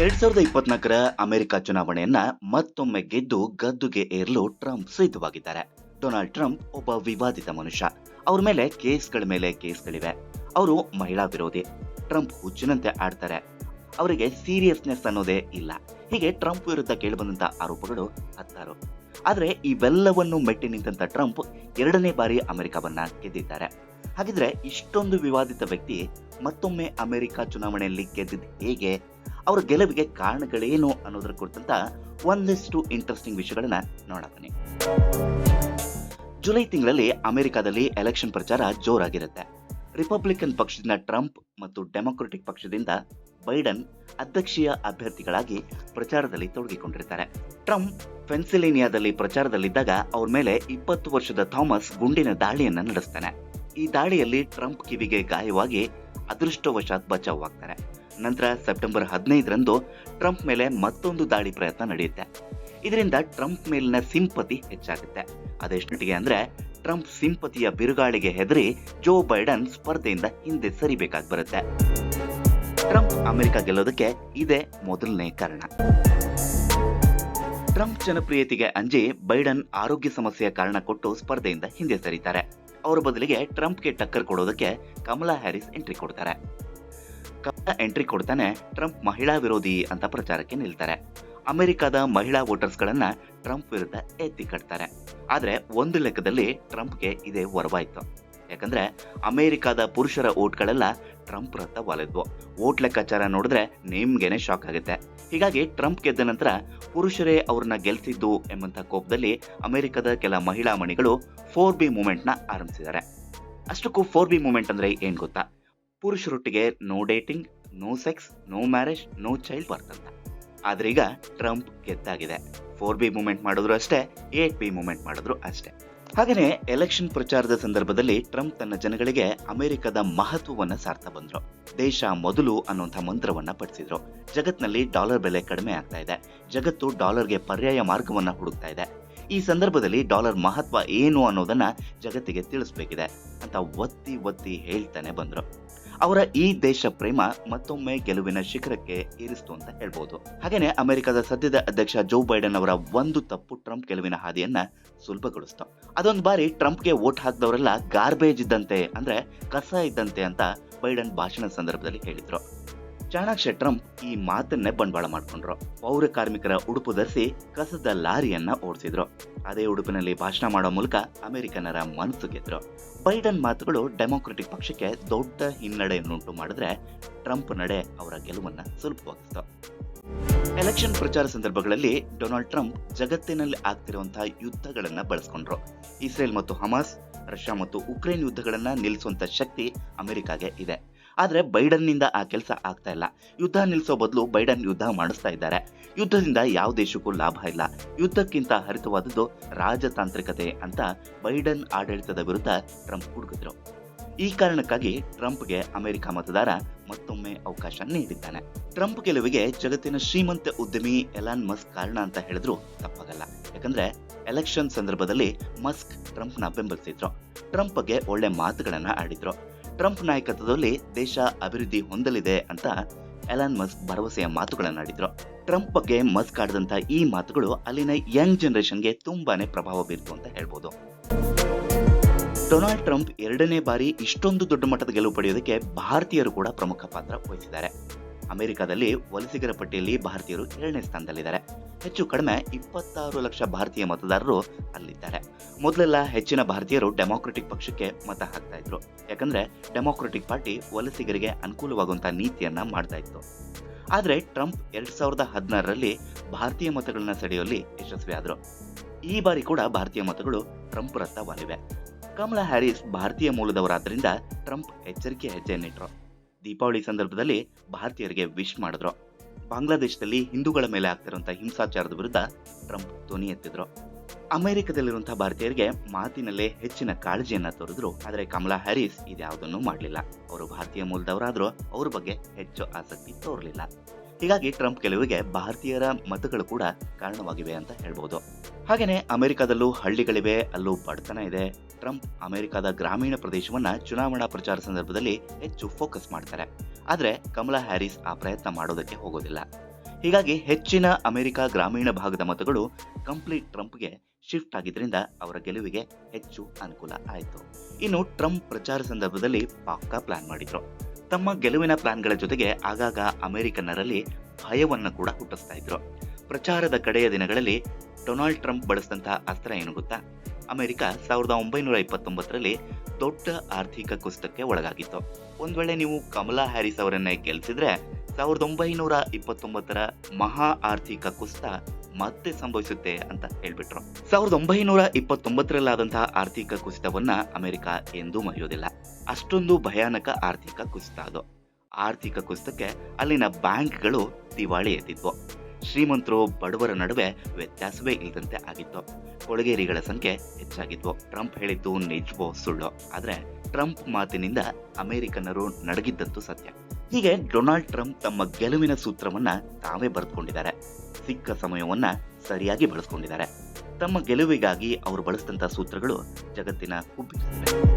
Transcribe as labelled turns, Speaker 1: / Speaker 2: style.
Speaker 1: ಎರಡ್ ಸಾವಿರದ ಇಪ್ಪತ್ನಾಲ್ಕರ ಅಮೆರಿಕ ಚುನಾವಣೆಯನ್ನ ಮತ್ತೊಮ್ಮೆ ಗೆದ್ದು ಗದ್ದುಗೆ ಏರಲು ಟ್ರಂಪ್ ಸಿದ್ಧವಾಗಿದ್ದಾರೆ. ಡೊನಾಲ್ಡ್ ಟ್ರಂಪ್ ಒಬ್ಬ ವಿವಾದಿತ ಮನುಷ್ಯ. ಅವ್ರ ಮೇಲೆ ಕೇಸ್ಗಳ ಮೇಲೆ ಕೇಸ್ಗಳಿವೆ. ಅವರು ಮಹಿಳಾ ವಿರೋಧಿ. ಟ್ರಂಪ್ ಹುಚ್ಚಿನಂತೆ ಆಡ್ತಾರೆ. ಅವರಿಗೆ ಸೀರಿಯಸ್ನೆಸ್ ಅನ್ನೋದೇ ಇಲ್ಲ. ಹೀಗೆ ಟ್ರಂಪ್ ವಿರುದ್ಧ ಕೇಳಿಬಂದಂತ ಆರೋಪಗಳು ಹತ್ತಾರು. ಆದ್ರೆ ಇವೆಲ್ಲವನ್ನು ಮೆಟ್ಟಿ ನಿಂತ ಟ್ರಂಪ್ ಎರಡನೇ ಬಾರಿ ಅಮೆರಿಕವನ್ನ ಗೆದ್ದಿದ್ದಾರೆ. ಹಾಗಿದ್ರೆ ಇಷ್ಟೊಂದು ವಿವಾದಿತ ವ್ಯಕ್ತಿ ಮತ್ತೊಮ್ಮೆ ಅಮೆರಿಕ ಚುನಾವಣೆಯಲ್ಲಿ ಗೆದ್ದಿದ್ದು ಹೇಗೆ? ಅವರ ಗೆಲುವಿಗೆ ಕಾರಣಗಳೇನು ಅನ್ನೋದ್ರ ಕುರಿತಂತ ಒಂದಿಷ್ಟು ಇಂಟ್ರೆಸ್ಟಿಂಗ್ ವಿಷಯಗಳನ್ನ ನೋಡ ಬನ್ನಿ. ಜುಲೈ ತಿಂಗಳಲ್ಲಿ ಅಮೆರಿಕದಲ್ಲಿ ಎಲೆಕ್ಷನ್ ಪ್ರಚಾರ ಜೋರಾಗಿರುತ್ತೆ. ರಿಪಬ್ಲಿಕನ್ ಪಕ್ಷದಿಂದ ಟ್ರಂಪ್ ಮತ್ತು ಡೆಮೊಕ್ರೆಟಿಕ್ ಪಕ್ಷದಿಂದ ಬೈಡನ್ ಅಧ್ಯಕ್ಷೀಯ ಅಭ್ಯರ್ಥಿಗಳಾಗಿ ಪ್ರಚಾರದಲ್ಲಿ ತೊಡಗಿಕೊಂಡಿರ್ತಾರೆ. ಟ್ರಂಪ್ ಪೆನ್ಸಿಲೇನಿಯಾದಲ್ಲಿ ಪ್ರಚಾರದಲ್ಲಿದ್ದಾಗ ಅವ್ರ ಮೇಲೆ ಇಪ್ಪತ್ತು ವರ್ಷದ ಥಾಮಸ್ ಗುಂಡಿನ ದಾಳಿಯನ್ನ ನಡೆಸ್ತಾನೆ. ಈ ದಾಳಿಯಲ್ಲಿ ಟ್ರಂಪ್ ಕಿವಿಗೆ ಗಾಯವಾಗಿ ಅದೃಷ್ಟವಶಾತ್ ಬಚಾವಾಗ್ತಾರೆ ನಂತರ ಸೆಪ್ಟೆಂಬರ್ ಹದಿನೈದರಂದು ಟ್ರಂಪ್ ಮೇಲೆ ಮತ್ತೊಂದು ದಾಳಿ ಪ್ರಯತ್ನ ನಡೆಯುತ್ತೆ. ಇದರಿಂದ ಟ್ರಂಪ್ ಮೇಲಿನ ಸಿಂಪತಿ ಹೆಚ್ಚಾಗುತ್ತೆ. ಅದೆಷ್ಟೊಟ್ಟಿಗೆ ಅಂದ್ರೆ ಟ್ರಂಪ್ ಸಿಂಪತಿಯ ಬಿರುಗಾಳಿಗೆ ಹೆದರಿ ಜೋ ಬೈಡನ್ ಸ್ಪರ್ಧೆಯಿಂದ ಹಿಂದೆ ಸರಿಬೇಕಾಗಿ ಬರುತ್ತೆ. ಟ್ರಂಪ್ ಅಮೆರಿಕ ಗೆಲ್ಲೋದಕ್ಕೆ ಇದೇ ಮೊದಲನೇ ಕಾರಣ. ಟ್ರಂಪ್ ಜನಪ್ರಿಯತೆಗೆ ಅಂಜಿ ಬೈಡನ್ ಆರೋಗ್ಯ ಸಮಸ್ಯೆಯ ಕಾರಣ ಕೊಟ್ಟು ಸ್ಪರ್ಧೆಯಿಂದ ಹಿಂದೆ ಸರಿತಾರೆ. ಅವರ ಬದಲಿಗೆ ಟ್ರಂಪ್ಗೆ ಟಕ್ಕರ್ ಕೊಡೋದಕ್ಕೆ ಕಮಲಾ ಹ್ಯಾರಿಸ್ ಎಂಟ್ರಿ ಕೊಡ್ತಾರೆ. ಎಂಟ್ರಿ ಕೊಡ್ತಾನೆ ಟ್ರಂಪ್ ಮಹಿಳಾ ವಿರೋಧಿ ಅಂತ ಪ್ರಚಾರಕ್ಕೆ ನಿಲ್ತಾರೆ. ಅಮೆರಿಕದ ಮಹಿಳಾ ವೋಟರ್ಸ್ಗಳನ್ನ ಟ್ರಂಪ್ ವಿರುದ್ಧ ಎತ್ತಿ ಕಟ್ತಾರೆ. ಆದರೆ ಒಂದು ಲೆಕ್ಕದಲ್ಲಿ ಟ್ರಂಪ್ಗೆ ಇದೇ ವರವಾಯ್ತು. ಯಾಕಂದ್ರೆ ಅಮೆರಿಕದ ಪುರುಷರ ಓಟ್ಗಳೆಲ್ಲ ಟ್ರಂಪ್ ರತ್ತ ಒಲೆದ್ವು ಓಟ್ ಲೆಕ್ಕಾಚಾರ ನೋಡಿದ್ರೆ ನಿಮ್ಗೆನೆ ಶಾಕ್ ಆಗುತ್ತೆ. ಹೀಗಾಗಿ ಟ್ರಂಪ್ ಗೆದ್ದ ನಂತರ ಪುರುಷರೇ ಅವ್ರನ್ನ ಗೆಲ್ಸಿದ್ದು ಎಂಬಂತ ಕೋಪದಲ್ಲಿ ಅಮೆರಿಕದ ಕೆಲ ಮಹಿಳಾ ಮಣಿಗಳು ಫೋರ್ ಬಿ ಮೂವ್ಮೆಂಟ್ನ ಆರಂಭಿಸಿದ್ದಾರೆ. ಅಷ್ಟಕ್ಕೂ ಫೋರ್ ಬಿ ಮೂವ್ಮೆಂಟ್ ಅಂದ್ರೆ ಏನ್ ಗೊತ್ತಾ? ಪುರುಷರೊಟ್ಟಿಗೆ no dating no sex no marriage no child birth ಅಂತ. ಆದ್ರೆ ಈಗ ಟ್ರಂಪ್ ಗೆದ್ದಾಗಿದೆ. ಫೋರ್ ಬಿ ಮೂವ್ಮೆಂಟ್ ಮಾಡಿದ್ರು ಅಷ್ಟೇ ಏಟ್ ಬಿ ಮೂವ್ಮೆಂಟ್ ಮಾಡಿದ್ರು ಅಷ್ಟೇ. ಹಾಗೇನೆ ಎಲೆಕ್ಷನ್ ಪ್ರಚಾರದ ಸಂದರ್ಭದಲ್ಲಿ ಟ್ರಂಪ್ ತನ್ನ ಜನಗಳಿಗೆ ಅಮೆರಿಕದ ಮಹತ್ವವನ್ನ ಸಾರ್ತಾ ಬಂದ್ರು. ದೇಶ ಮೊದಲು ಅನ್ನುವಂಥ ಮಂತ್ರವನ್ನ ಪಡಿಸಿದ್ರು ಜಗತ್ನಲ್ಲಿ ಡಾಲರ್ ಬೆಲೆ ಕಡಿಮೆ ಆಗ್ತಾ ಇದೆ. ಜಗತ್ತು ಡಾಲರ್ಗೆ ಪರ್ಯಾಯ ಮಾರ್ಗವನ್ನ ಹುಡುಕ್ತಾ ಇದೆ. ಈ ಸಂದರ್ಭದಲ್ಲಿ ಡಾಲರ್ ಮಹತ್ವ ಏನು ಅನ್ನೋದನ್ನ ಜಗತ್ತಿಗೆ ತಿಳಿಸ್ಬೇಕಿದೆ ಅಂತ ಒತ್ತಿ ಒತ್ತಿ ಹೇಳ್ತಾನೆ ಬಂದ್ರು. ಅವರ ಈ ದೇಶ ಪ್ರೇಮ ಮತ್ತೊಮ್ಮೆ ಗೆಲುವಿನ ಶಿಖರಕ್ಕೆ ಏರಿಸ್ತು ಅಂತ ಹೇಳ್ಬೋದು. ಹಾಗೇನೆ ಅಮೆರಿಕದ ಸದ್ಯದ ಅಧ್ಯಕ್ಷ ಜೋ ಬೈಡನ್ ಅವರ ಒಂದು ತಪ್ಪು ಟ್ರಂಪ್ ಗೆಲುವಿನ ಹಾದಿಯನ್ನ ಸುಲಭಗೊಳಿಸ್ತು. ಅದೊಂದು ಬಾರಿ ಟ್ರಂಪ್ಗೆ ವೋಟ್ ಹಾಕಿದವರೆಲ್ಲ ಗಾರ್ಬೇಜ್ ಇದ್ದಂತೆ ಅಂದ್ರೆ ಕಸ ಇದ್ದಂತೆ ಅಂತ ಬೈಡನ್ ಭಾಷಣದ ಸಂದರ್ಭದಲ್ಲಿ ಹೇಳಿದ್ರು. ಚಾಣಾಕ್ಷ ಟ್ರಂಪ್ ಈ ಮಾತನ್ನೇ ಬಂಡವಾಳ ಮಾಡ್ಕೊಂಡ್ರು. ಪೌರ ಕಾರ್ಮಿಕರ ಉಡುಪು ಧರಿಸಿ ಕಸದ ಲಾರಿಯನ್ನ ಓಡಿಸಿದ್ರು. ಅದೇ ಉಡುಪಿನಲ್ಲಿ ಭಾಷಣ ಮಾಡೋ ಮೂಲಕ ಅಮೆರಿಕನ್ನರ ಮನಸ್ಸು ಗೆದ್ರು. ಬೈಡನ್ ಮಾತುಗಳು ಡೆಮೊಕ್ರೆಟಿಕ್ ಪಕ್ಷಕ್ಕೆ ದೊಡ್ಡ ಹಿನ್ನಡೆಯನ್ನುಂಟು ಮಾಡಿದ್ರೆ ಟ್ರಂಪ್ ನಡೆ ಅವರ ಗೆಲುವನ್ನ ಸುಲಭವಾಗಿತ್ತು ಎಲೆಕ್ಷನ್ ಪ್ರಚಾರ ಸಂದರ್ಭಗಳಲ್ಲಿ ಡೊನಾಲ್ಡ್ ಟ್ರಂಪ್ ಜಗತ್ತಿನಲ್ಲಿ ಆಗ್ತಿರುವಂತಹ ಯುದ್ಧಗಳನ್ನ ಬಳಸ್ಕೊಂಡ್ರು. ಇಸ್ರೇಲ್ ಮತ್ತು ಹಮಾಸ್, ರಷ್ಯಾ ಮತ್ತು ಉಕ್ರೇನ್ ಯುದ್ಧಗಳನ್ನ ನಿಲ್ಲಿಸುವಂತ ಶಕ್ತಿ ಅಮೆರಿಕಾಗೆ ಇದೆ. ಆದ್ರೆ ಬೈಡನ್ನಿಂದ ಆ ಕೆಲಸ ಆಗ್ತಾ ಇಲ್ಲ. ಯುದ್ಧ ನಿಲ್ಲಿಸೋ ಬದಲು ಬೈಡನ್ ಯುದ್ಧ ಮಾಡಿಸ್ತಾ ಇದ್ದಾರೆ. ಯುದ್ಧದಿಂದ ಯಾವ ದೇಶಕ್ಕೂ ಲಾಭ ಇಲ್ಲ. ಯುದ್ಧಕ್ಕಿಂತ ಹರಿತವಾದದ್ದು ರಾಜತಾಂತ್ರಿಕತೆ ಅಂತ ಬೈಡನ್ ಆಡಳಿತದ ವಿರುದ್ಧ ಟ್ರಂಪ್ ಹುಡುಕಿದ್ರು. ಈ ಕಾರಣಕ್ಕಾಗಿ ಟ್ರಂಪ್ಗೆ ಅಮೆರಿಕ ಮತದಾರ ಮತ್ತೊಮ್ಮೆ ಅವಕಾಶ ನೀಡಿದ್ದಾನೆ. ಟ್ರಂಪ್ ಗೆಲುವಿಗೆ ಜಗತ್ತಿನ ಶ್ರೀಮಂತ ಉದ್ಯಮಿ ಎಲಾನ್ ಮಸ್ಕ್ ಕಾರಣ ಅಂತ ಹೇಳಿದ್ರು ತಪ್ಪಾಗಲ್ಲ. ಯಾಕಂದ್ರೆ ಎಲೆಕ್ಷನ್ ಸಂದರ್ಭದಲ್ಲಿ ಮಸ್ಕ್ ಟ್ರಂಪ್ನ ಬೆಂಬಲಿಸಿದ್ರು. ಟ್ರಂಪ್ಗೆ ಒಳ್ಳೆ ಮಾತುಗಳನ್ನ ಆಡಿದ್ರು. ಟ್ರಂಪ್ ನಾಯಕತ್ವದಲ್ಲಿ ದೇಶ ಅಭಿವೃದ್ಧಿ ಹೊಂದಲಿದೆ ಅಂತ ಎಲಾನ್ ಮಸ್ಕ್ ಭರವಸೆಯ ಮಾತುಗಳನ್ನಾಡಿದ್ರು ಟ್ರಂಪ್ ಬಗ್ಗೆ ಮಸ್ಕ್ ಆಡಿದಂತ ಈ ಮಾತುಗಳು ಅಲ್ಲಿನ ಯಂಗ್ ಜನರೇಷನ್ಗೆ ತುಂಬಾನೇ ಪ್ರಭಾವ ಬೀರ್ತು ಅಂತ ಹೇಳ್ಬೋದು. ಡೊನಾಲ್ಡ್ ಟ್ರಂಪ್ ಎರಡನೇ ಬಾರಿ ಇಷ್ಟೊಂದು ದೊಡ್ಡ ಮಟ್ಟದ ಗೆಲುವು ಪಡೆಯೋದಕ್ಕೆ ಭಾರತೀಯರು ಕೂಡ ಪ್ರಮುಖ ಪಾತ್ರ ವಹಿಸಿದ್ದಾರೆ. ಅಮೆರಿಕದಲ್ಲಿ ವಲಸಿಗರ ಪಟ್ಟಿಯಲ್ಲಿ ಭಾರತೀಯರು ಏಳನೇ ಸ್ಥಾನದಲ್ಲಿದ್ದಾರೆ. ಹೆಚ್ಚು ಕಡಿಮೆ ಇಪ್ಪತ್ತಾರು ಲಕ್ಷ ಭಾರತೀಯ ಮತದಾರರು ಅಲ್ಲಿದ್ದಾರೆ. ಮೊದಲೆಲ್ಲ ಹೆಚ್ಚಿನ ಭಾರತೀಯರು ಡೆಮಾಕ್ರೆಟಿಕ್ ಪಕ್ಷಕ್ಕೆ ಮತ ಹಾಕ್ತಾ ಇದ್ರು. ಯಾಕಂದ್ರೆ ಡೆಮಾಕ್ರೆಟಿಕ್ ಪಾರ್ಟಿ ವಲಸಿಗರಿಗೆ ಅನುಕೂಲವಾಗುವಂತಹ ನೀತಿಯನ್ನ ಮಾಡ್ತಾ ಇತ್ತು. ಆದರೆ ಟ್ರಂಪ್ ಎರಡ್ ಸಾವಿರದ ಹದಿನಾರರಲ್ಲಿ ಭಾರತೀಯ ಮತಗಳನ್ನ ಸೆಳೆಯುವಲ್ಲಿ ಯಶಸ್ವಿಯಾದರು ಈ ಬಾರಿ ಕೂಡ ಭಾರತೀಯ ಮತಗಳು ಟ್ರಂಪ್ ರತ್ತ ವಾಲಿವೆ ಕಮಲಾ ಹ್ಯಾರಿಸ್ ಭಾರತೀಯ ಮೂಲದವರಾದ್ದರಿಂದ ಟ್ರಂಪ್ ಎಚ್ಚರಿಕೆ ಹೆಜ್ಜೆಯನ್ನಿಟ್ರು ದೀಪಾವಳಿ ಸಂದರ್ಭದಲ್ಲಿ ಭಾರತೀಯರಿಗೆ ವಿಶ್ ಮಾಡಿದ್ರು. ಬಾಂಗ್ಲಾದೇಶದಲ್ಲಿ ಹಿಂದೂಗಳ ಮೇಲೆ ಆಗ್ತಿರುವಂತಹ ಹಿಂಸಾಚಾರದ ವಿರುದ್ಧ ಟ್ರಂಪ್ ಧ್ವನಿ ಎತ್ತಿದ್ರು. ಅಮೆರಿಕದಲ್ಲಿರುವಂತಹ ಭಾರತೀಯರಿಗೆ ಮಾತಿನಲ್ಲೇ ಹೆಚ್ಚಿನ ಕಾಳಜಿಯನ್ನ ತೋರಿದ್ರು. ಆದರೆ ಕಮಲಾ ಹ್ಯಾರಿಸ್ ಇದ್ಯಾವುದನ್ನು ಮಾಡಲಿಲ್ಲ. ಅವರು ಭಾರತೀಯ ಮೂಲದವರಾದರೂ ಅವ್ರ ಬಗ್ಗೆ ಹೆಚ್ಚು ಆಸಕ್ತಿ ತೋರಲಿಲ್ಲ. ಹೀಗಾಗಿ ಟ್ರಂಪ್ ಗೆಲುವಿಗೆ ಭಾರತೀಯರ ಮತಗಳು ಕೂಡ ಕಾರಣವಾಗಿವೆ ಅಂತ ಹೇಳ್ಬೋದು. ಹಾಗೇನೆ ಅಮೆರಿಕದಲ್ಲೂ ಹಳ್ಳಿಗಳಿವೆ, ಅಲ್ಲೂ ಬಡತನ ಇದೆ. ಟ್ರಂಪ್ ಅಮೆರಿಕದ ಗ್ರಾಮೀಣ ಪ್ರದೇಶವನ್ನ ಚುನಾವಣಾ ಪ್ರಚಾರ ಸಂದರ್ಭದಲ್ಲಿ ಹೆಚ್ಚು ಫೋಕಸ್ ಮಾಡ್ತಾರೆ. ಆದರೆ ಕಮಲಾ ಹ್ಯಾರಿಸ್ ಆ ಪ್ರಯತ್ನ ಮಾಡೋದಕ್ಕೆ ಹೋಗೋದಿಲ್ಲ. ಹೀಗಾಗಿ ಹೆಚ್ಚಿನ ಅಮೆರಿಕ ಗ್ರಾಮೀಣ ಭಾಗದ ಮತಗಳು ಕಂಪ್ಲೀಟ್ ಟ್ರಂಪ್ಗೆ ಶಿಫ್ಟ್ ಆಗಿದ್ರಿಂದ ಅವರ ಗೆಲುವಿಗೆ ಹೆಚ್ಚು ಅನುಕೂಲ ಆಯಿತು. ಇನ್ನು ಟ್ರಂಪ್ ಪ್ರಚಾರ ಸಂದರ್ಭದಲ್ಲಿ ಪಕ್ಕಾ ಪ್ಲಾನ್ ಮಾಡಿದ್ರು. ತಮ್ಮ ಗೆಲುವಿನ ಪ್ಲಾನ್ಗಳ ಜೊತೆಗೆ ಆಗಾಗ ಅಮೆರಿಕನ್ನರಲ್ಲಿ ಭಯವನ್ನು ಕೂಡ ಹುಟ್ಟಿಸ್ತಾ ಇದ್ರು. ಪ್ರಚಾರದ ಕಡೆಯ ದಿನಗಳಲ್ಲಿ ಡೊನಾಲ್ಡ್ ಟ್ರಂಪ್ ಬಳಸಿದಂತಹ ಅಸ್ತ್ರ ಏನು ಗೊತ್ತಾ? ಅಮೆರಿಕ ಸಾವಿರದ ಒಂಬೈನೂರ ಇಪ್ಪತ್ತೊಂಬತ್ತರಲ್ಲಿ ದೊಡ್ಡ ಆರ್ಥಿಕ ಕುಸಿತಕ್ಕೆ ಒಳಗಾಗಿತ್ತು. ಒಂದು ವೇಳೆ ನೀವು ಕಮಲಾ ಹ್ಯಾರಿಸ್ ಅವರನ್ನೇ ಗೆಲ್ಲಿಸಿದ್ರೆ ಸಾವಿರದ ಒಂಬೈನೂರ ಇಪ್ಪತ್ತೊಂಬತ್ತರ ಮಹಾ ಆರ್ಥಿಕ ಕುಸಿತ ಮತ್ತೆ ಸಂಭವಿಸುತ್ತೆ ಅಂತ ಹೇಳ್ಬಿಟ್ರು. ಸಾವಿರದ ಒಂಬೈನೂರ ಇಪ್ಪತ್ತೊಂಬತ್ತರಲ್ಲಾದಂತಹ ಆರ್ಥಿಕ ಕುಸಿತವನ್ನ ಅಮೆರಿಕ ಎಂದೂ ಮರೆಯೋದಿಲ್ಲ. ಅಷ್ಟೊಂದು ಭಯಾನಕ ಆರ್ಥಿಕ ಕುಸಿತ ಅದು. ಆರ್ಥಿಕ ಕುಸಿತಕ್ಕೆ ಅಲ್ಲಿನ ಬ್ಯಾಂಕ್ಗಳು ದಿವಾಳಿ ಎದ್ದಿದ್ವು. ಶ್ರೀಮಂತರು ಬಡವರ ನಡುವೆ ವ್ಯತ್ಯಾಸವೇ ಇಲ್ಲದಂತೆ ಆಗಿತ್ತು. ಕೊಳಗೇರಿಗಳ ಸಂಖ್ಯೆ ಹೆಚ್ಚಾಗಿದ್ವು. ಟ್ರಂಪ್ ಹೇಳಿದ್ದು ನಿಜವೋ ಸುಳ್ಳು? ಆದರೆ ಟ್ರಂಪ್ ಮಾತಿನಿಂದ ಅಮೆರಿಕನ್ನರು ನಡಗಿದ್ದಂತೂ ಸತ್ಯ. ಹೀಗೆ ಡೊನಾಲ್ಡ್ ಟ್ರಂಪ್ ತಮ್ಮ ಗೆಲುವಿನ ಸೂತ್ರವನ್ನ ತಾವೇ ಬರೆದುಕೊಂಡಿದ್ದಾರೆ. ಸಿಕ್ಕ ಸಮಯವನ್ನ ಸರಿಯಾಗಿ ಬಳಸ್ಕೊಂಡಿದ್ದಾರೆ. ತಮ್ಮ ಗೆಲುವಿಗಾಗಿ ಅವರು ಬಳಸಿದಂತಹ ಸೂತ್ರಗಳು ಜಗತ್ತಿನ ಹುಬ್ಬಿಸಿವೆ